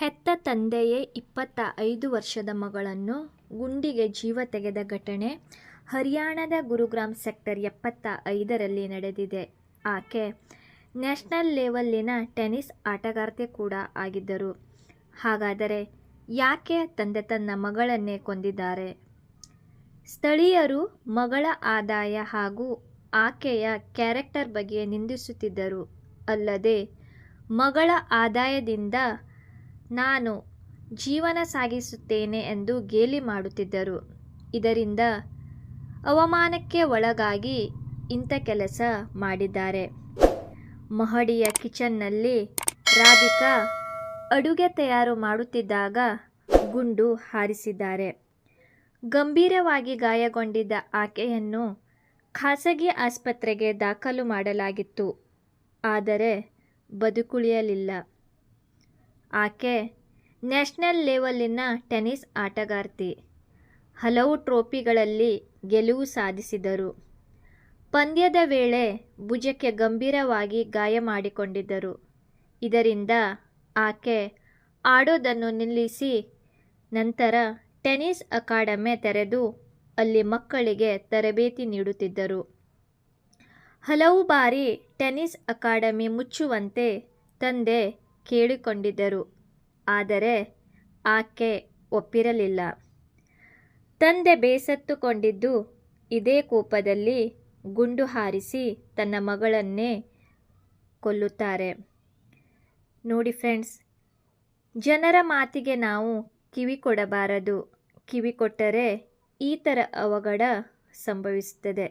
ಹೆತ್ತ ತಂದೆಯೇ ಇಪ್ಪತ್ತ ಐದು ವರ್ಷದ ಮಗಳನ್ನು ಗುಂಡಿಗೆ ಜೀವ ತೆಗೆದ ಘಟನೆ ಹರಿಯಾಣದ ಗುರುಗ್ರಾಮ್ ಸೆಕ್ಟರ್ ಎಪ್ಪತ್ತ ಐದರಲ್ಲಿ ನಡೆದಿದೆ. ಆಕೆ ನ್ಯಾಷನಲ್ ಲೆವೆಲ್ಲಿನ ಟೆನಿಸ್ ಆಟಗಾರ್ತೆ ಕೂಡ ಆಗಿದ್ದರು. ಹಾಗಾದರೆ ಯಾಕೆ ತಂದೆ ತನ್ನ ಮಗಳನ್ನೇ ಕೊಂದಿದ್ದಾರೆ? ಸ್ಥಳೀಯರು ಮಗಳ ಆದಾಯ ಹಾಗೂ ಆಕೆಯ ಕ್ಯಾರೆಕ್ಟರ್ ಬಗ್ಗೆ ನಿಂದಿಸುತ್ತಿದ್ದರು. ಅಲ್ಲದೆ ಮಗಳ ಆದಾಯದಿಂದ ನಾನು ಜೀವನ ಸಾಗಿಸುತ್ತೇನೆ ಎಂದು ಗೇಲಿ ಮಾಡುತ್ತಿದ್ದರು. ಇದರಿಂದ ಅವಮಾನಕ್ಕೆ ಒಳಗಾಗಿ ಇಂಥ ಕೆಲಸ ಮಾಡಿದ್ದಾರೆ. ಮಹಡಿಯ ಕಿಚನ್ನಲ್ಲಿ ರಾಧಿಕಾ ಅಡುಗೆ ತಯಾರು ಮಾಡುತ್ತಿದ್ದಾಗ ಗುಂಡು ಹಾರಿಸಿದ್ದಾರೆ. ಗಂಭೀರವಾಗಿ ಗಾಯಗೊಂಡಿದ್ದ ಆಕೆಯನ್ನು ಖಾಸಗಿ ಆಸ್ಪತ್ರೆಗೆ ದಾಖಲು ಮಾಡಲಾಗಿತ್ತು. ಆದರೆ ಬದುಕುಳಿಯಲಿಲ್ಲ. ಆಕೆ ನ್ಯಾಷನಲ್ ಲೆವೆಲ್ಲಿನ ಟೆನಿಸ್ ಆಟಗಾರ್ತಿ. ಹಲವು ಟ್ರೋಫಿಗಳಲ್ಲಿ ಗೆಲುವು ಸಾಧಿಸಿದರು. ಪಂದ್ಯದ ವೇಳೆ ಭುಜಕ್ಕೆ ಗಂಭೀರವಾಗಿ ಗಾಯ ಮಾಡಿಕೊಂಡಿದ್ದರು. ಇದರಿಂದ ಆಕೆ ಆಡೋದನ್ನು ನಿಲ್ಲಿಸಿ ನಂತರ ಟೆನಿಸ್ ಅಕಾಡೆಮಿ ತೆರೆದು ಅಲ್ಲಿ ಮಕ್ಕಳಿಗೆ ತರಬೇತಿ ನೀಡುತ್ತಿದ್ದರು. ಹಲವು ಬಾರಿ ಟೆನಿಸ್ ಅಕಾಡೆಮಿ ಮುಚ್ಚುವಂತೆ ತಂದೆ ಕೇಳಿಕೊಂಡಿದ್ದರು. ಆದರೆ ಆಕೆ ಒಪ್ಪಿರಲಿಲ್ಲ. ತಂದೆ ಬೇಸತ್ತುಕೊಂಡಿದ್ದು ಇದೇ ಕೋಪದಲ್ಲಿ ಗುಂಡು ಹಾರಿಸಿ ತನ್ನ ಮಗಳನ್ನೇ ಕೊಲ್ಲುತ್ತಾರೆ. ನೋಡಿ ಫ್ರೆಂಡ್ಸ್, ಜನರ ಮಾತಿಗೆ ನಾವು ಕಿವಿ ಕೊಡಬಾರದು. ಕಿವಿ ಕೊಟ್ಟರೆ ಈ ಥರ ಅವಘಡ ಸಂಭವಿಸುತ್ತದೆ.